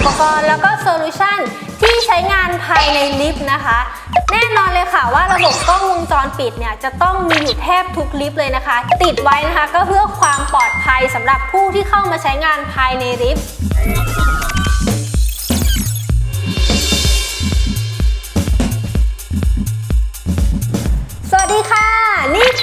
อุปกรณ์แล้วก็โซลูชันที่ใช้งานภายในลิฟต์นะคะ แน่นอนเลยค่ะว่าระบบกล้องวงจรปิดเนี่ยจะต้องมีอยู่แทบทุกลิฟต์เลยนะคะ ติดไว้นะคะก็เพื่อความปลอดภัยสำหรับผู้ที่เข้ามาใช้งานภายในลิฟต์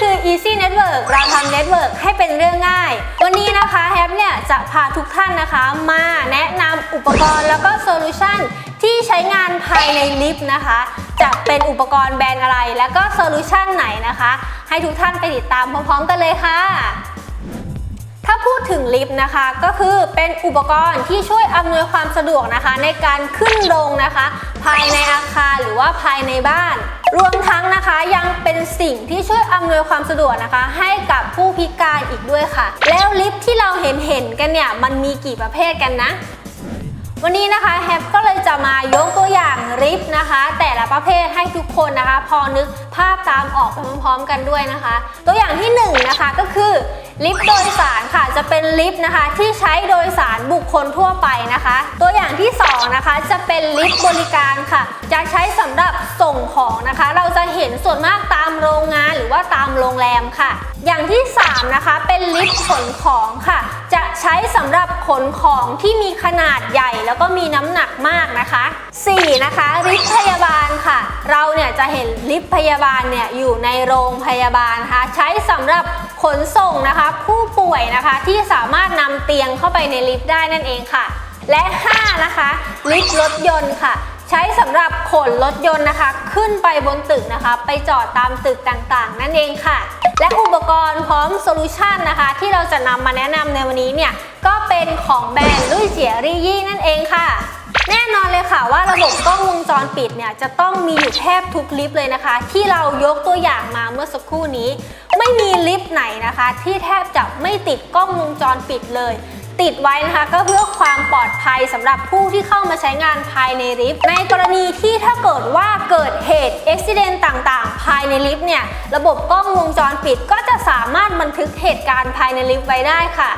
คือ Easy Network เราทำ Network ให้เป็นเรื่องง่าย วันนี้นะคะแฮปเนี่ยจะพาทุกท่านนะคะ มาแนะนำอุปกรณ์แล้วก็โซลูชันที่ใช้งานภายในลิฟต์นะคะ จะเป็นอุปกรณ์แบรนด์อะไร แล้วก็โซลูชันไหนนะคะ ให้ทุกท่านไปติดตามพร้อมๆกันเลยค่ะถ้าพูดถึงลิฟต์นะคะ ก็คือเป็นอุปกรณ์ที่ช่วยอำนวยความสะดวกนะคะ ในการขึ้นลงนะคะ ภายในอาคารหรือว่าภายในบ้าน รวมทั้งนะคะยังเป็นสิ่งที่ช่วยอำนวยความสะดวกนะคะ ให้กับผู้พิการอีกด้วยค่ะ แล้วลิฟต์ที่เราเห็นเห็นกันเนี่ยมันมีกี่ประเภทกันนะ วันนี้นะคะแฮปก็เลยจะมายกตัวอย่างลิฟต์นะคะ แต่ละประเภทให้ทุกคนนะคะ พอนึกภาพตามออกไปพร้อมๆกันด้วยนะคะ ตัวอย่างที่1นงนะคะก็คือลิฟต์โดยสารค่ะจะเป็นลิฟต์นะคะที่ใช้โดยสารบุคคลทั่วไปนะคะ ตัวอย่างที่2นะคะจะเป็นลิฟต์บริการค่ะ จะใช้สำหรับส่งของนะคะ เราจะเห็นส่วนมากตามโรงงานหรือว่าตามโรงแรมค่ะ อย่างที่ 3 นะคะ เป็นลิฟต์ขนของค่ะ จะใช้สำหรับขนของที่มีขนาดใหญ่แล้วก็มีน้ำหนักมากนะคะ 4. นะคะลิฟต์พยาบาลค่ะ เราเนี่ยจะเห็นลิฟต์พยาบาลเนี่ยอยู่ในโรงพยาบาลนะคะใช้สำหรับขนส่งนะคะ ผู้ป่วยนะคะที่สามารถนำเตียงเข้าไปในลิฟต์ได้นั่นเองค่ะ และ 5 นะคะ ลิฟต์รถยนต์ค่ะ ใช้สำหรับขนรถยนต์นะคะ ขึ้นไปบนตึกนะคะ ไปจอดตามตึกต่างๆ นั่นเองค่ะ และอุปกรณ์พร้อมโซลูชันนะคะ ที่เราจะนำมาแนะนำในวันนี้เนี่ย ก็เป็นของแบรนด์ลุยเจียรียี่นั่นเองค่ะ แน่นอนเลยค่ะว่าระบบกล้องวงจรปิดเนี่ย จะต้องมีอยู่แทบทุกลิฟต์เลยนะคะ ที่เรายกตัวอย่างมาเมื่อสักครู่นี้ ไม่มีลิฟต์ไหนนะคะ ที่แทบจะไม่ติดกล้องวงจรปิดเลย ติดไว้นะคะ ก็เพื่อความปลอดภัยสำหรับผู้ที่เข้ามาใช้งานภายในลิฟต์ในกรณีที่ถ้าเกิดว่าเกิดเหตุอุบิเหตุต่างๆ ภายในลิฟต์เนี่ยระบบกล้องวงจรปิดก็จะสามารถบันทึกเหตุการณ์ภายในลิฟต์ไว้ได้ค่ะ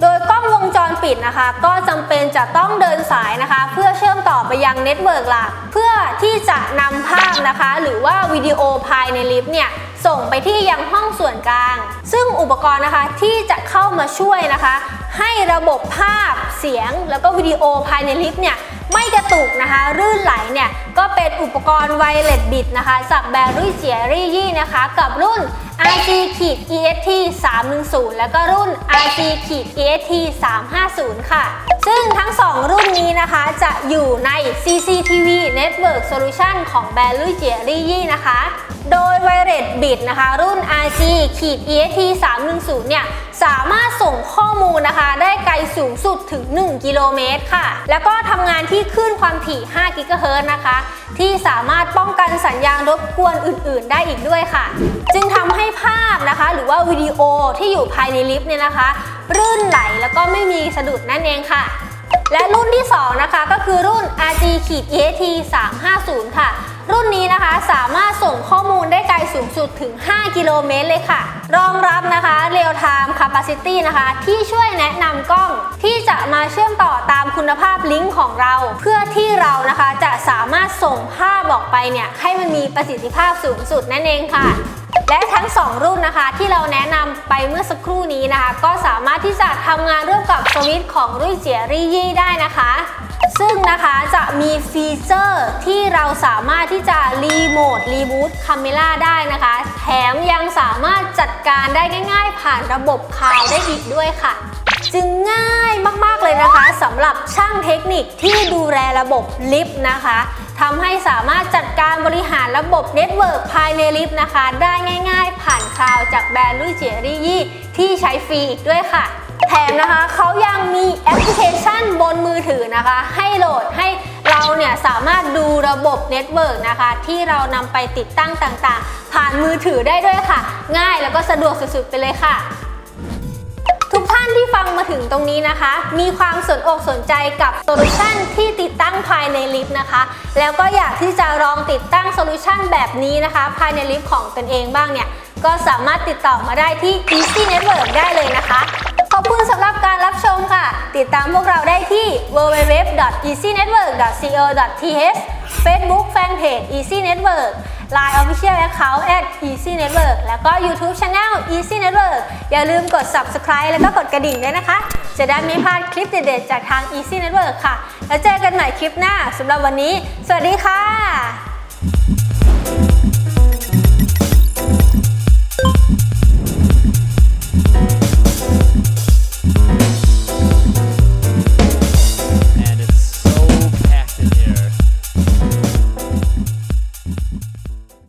โดยกล้องวงจรปิดนะคะ ก็จำเป็นจะต้องเดินสายนะคะ เพื่อเชื่อมต่อไปยังเน็ตเวิร์กหลักเพื่อที่จะนำภาพนะคะ หรือว่าวิดีโอภายในลิฟต์เนี่ย ส่งไปที่ยังห้องส่วนกลาง ซึ่งอุปกรณ์นะคะที่จะเข้ามาช่วยนะคะ ให้ระบบภาพเสียง แล้วก็วิดีโอภายในลิฟต์เนี่ยไม่กระตุกนะคะ รื่นไหลเนี่ย ก็เป็นอุปกรณ์ไวเลสบิดนะคะจากแบรุ่ยเจียรี่ยี่นะคะ กับรุ่น RG EST 310 แล้วก็รุ่น RG EST 350 ค่ะ ซึ่งทั้ง 2 รุ่นนี้นะคะจะอยู่ใน CCTV Network Solution ของแบรนด์ลุยเจรี่ยี่นะคะ โดยไวเรสบิดนะคะ รุ่น RG EST 310 เนี่ย สามารถส่งข้อมูลนะคะ ได้ไกลสูงสุดถึง 1 กิโลเมตรค่ะ แล้วก็ทำงานที่คลื่นความถี่ 5 กิกะเฮิรตซ์นะคะ ที่สามารถป้องกันสัญญาณรบกวนอื่น ๆ ได้อีกด้วยค่ะ จึงทำให้ภาพนะคะ หรือว่าวิดีโอที่อยู่ภายในลิฟต์เนี่ยนะคะ รื่นไหลแล้วก็ไม่มีสะดุดนั่นเองค่ะ และรุ่นที่ 2 นะคะก็คือรุ่น RG EAT 350 ค่ะ รุ่นนี้นะคะสามารถส่งข้อมูลได้ไกลสูงสุดถึง 5 กิโลเมตรเลยค่ะ รองรับนะคะ Real Time Capacity นะคะ ที่ช่วยแนะนำกล้องที่จะมาเชื่อมต่อตามคุณภาพลิงก์ของเรา เพื่อที่เรานะคะจะสามารถส่งภาพออกไปเนี่ยให้มันมีประสิทธิภาพสูงสุดนั่นเองค่ะและทั้ง 2 รุ่นนะคะที่เราแนะนำไปเมื่อสักครู่นี้นะคะ ก็สามารถที่จะทำงานร่วมกับสวิตช์ของรุ่ยเจียรี่ยี่ได้นะคะ ซึ่งนะคะจะมีฟีเจอร์ที่เราสามารถที่จะรีโมทรีบูตคาเมล่าได้นะคะ แถมยังสามารถจัดการได้ง่าย ๆ ผ่านระบบคาวได้อีกด้วยค่ะ จึงง่ายมากๆเลยนะคะสำหรับช่างเทคนิคที่ดูแลระบบลิฟต์นะคะทำให้สามารถจัดการบริหารระบบเน็ตเวิร์กภายในลิฟต์นะคะ ได้ง่าย ๆ ผ่านคลาวจากแบรนด์ลุยเจียรี่ยี่ที่ใช้ฟรีอีกด้วยค่ะ แถมนะคะเขายังมีแอปพลิเคชันบนมือถือนะคะ ให้โหลดให้เราเนี่ยสามารถดูระบบเน็ตเวิร์กนะคะ ที่เรานำไปติดตั้งต่างๆ ผ่านมือถือได้ด้วยค่ะ ง่ายแล้วก็สะดวกสุดๆไปเลยค่ะ ที่ฟังมาถึงตรงนี้นะคะ มีความสนอกสนใจกับโซลูชันที่ติดตั้งภายในลิฟต์นะคะ แล้วก็อยากที่จะลองติดตั้งโซลูชันแบบนี้นะคะ ภายในลิฟต์ของตนเองบ้างเนี่ย ก็สามารถติดต่อมาได้ที่ Easy Network ได้เลยนะคะ ขอบคุณสำหรับการรับชมค่ะ ติดตามพวกเราได้ที่ www.easynetwork.co.th Facebook Fanpage Easy Network Line Official Account at Easy Network แล้วก็ YouTube Channel Easy Network อย่าลืมกด Subscribe แล้วก็กดกระดิ่งด้วยนะคะ จะได้ไม่พลาดคลิปเด็ดๆจากทาง Easy Network ค่ะ แล้วเจอกันใหม่คลิปหน้าสำหรับวันนี้ สวัสดีค่ะ